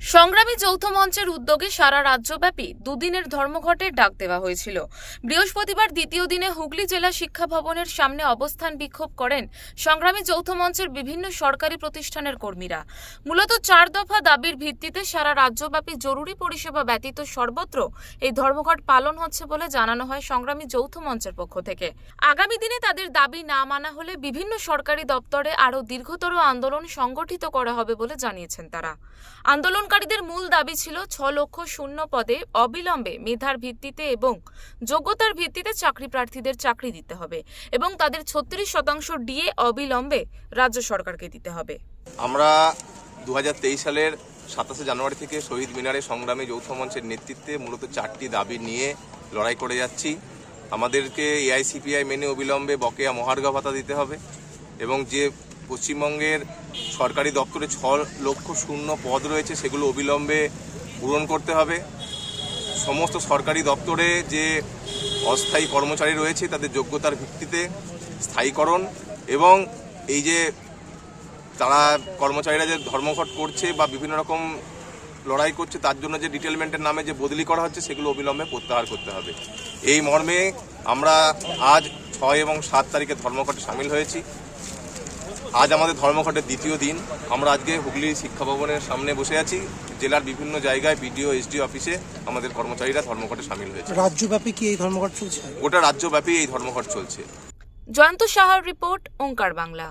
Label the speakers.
Speaker 1: সংগ্রামী যৌথ মঞ্চের উদ্যোগে সারা রাজ্যব্যাপী দুদিনের ধর্মঘটের ডাক দেওয়া হয়েছিল। বৃহস্পতিবার দ্বিতীয় দিনে হুগলি জেলা শিক্ষা ভবনের সামনে অবস্থান বিক্ষোভ করেন সংগ্রামী যৌথ মঞ্চের বিভিন্ন সরকারি প্রতিষ্ঠানের কর্মীরা। মূলত চার দফা দাবির ভিত্তিতে সারা রাজ্যব্যাপী জরুরি পরিষেবা ব্যতীত সর্বত্র এই ধর্মঘট পালন হচ্ছে বলে জানানো হয় সংগ্রামী যৌথ মঞ্চের পক্ষ থেকে। আগামী দিনে তাদের দাবি না মানা হলে বিভিন্ন সরকারি দপ্তরে আরও দীর্ঘতর আন্দোলন সংগঠিত করা হবে বলে জানিয়েছেন তারা। আন্দোলনকারীদের মূল দাবি ছিল ছ লক্ষ শূন্য পদে অবিলম্বে মেধার ভিত্তিতে এবং যোগ্যতার ভিত্তিতে চাকরি প্রার্থীদের চাকরি দিতে হবে এবং তাদের ছত্রিশ শতাংশ ডিএ অবিলম্বে রাজ্য সরকারকে দিতে হবে।
Speaker 2: আমরা দু হাজার তেইশ সালের সাতাশে জানুয়ারি থেকে শহীদ মিনারে সংগ্রামী যৌথ মঞ্চের নেতৃত্বে মূলত চারটি দাবি নিয়ে লড়াই করে যাচ্ছি। আমাদেরকে এআইসিপিআই মেনে অবিলম্বে বকেয়া মহার্ঘা ভাতা দিতে হবে এবং যে পশ্চিমবঙ্গের সরকারি দপ্তরে ছ লক্ষ শূন্য পদ রয়েছে, সেগুলো অবিলম্বে পূরণ করতে হবে। সমস্ত সরকারি দপ্তরে যে অস্থায়ী কর্মচারী রয়েছে, তাদের যোগ্যতার ভিত্তিতে স্থায়ীকরণ এবং এই যে তারা কর্মচারীরা যে ধর্মঘট করছে বা বিভিন্ন রকম লড়াই করছে, তার জন্য যে ডিটেলমেন্টের নামে যে বদলি করা হচ্ছে, সেগুলো অবিলম্বে প্রত্যাহার করতে হবে। এই মর্মে আমরা আজ ছয় এবং সাত তারিখে ধর্মঘটে সামিল হয়েছি। আজ আমাদের ধর্মঘটের দ্বিতীয় দিন। আমরা আজকে হুগলি শিক্ষা ভবনের সামনে বসে আছি। জেলার বিভিন্ন জায়গায় বিডিও এসডিও অফিসে আমাদের কর্মচারীরা ধর্মঘটে সামিল হয়েছে।
Speaker 3: রাজ্যব্যাপী কি এই ধর্মঘট চলছে?
Speaker 2: গোটা রাজ্যব্যাপী এই ধর্মঘট চলছে।
Speaker 1: জয়ন্ত সাহার রিপোর্ট ওঙ্কার বাংলা।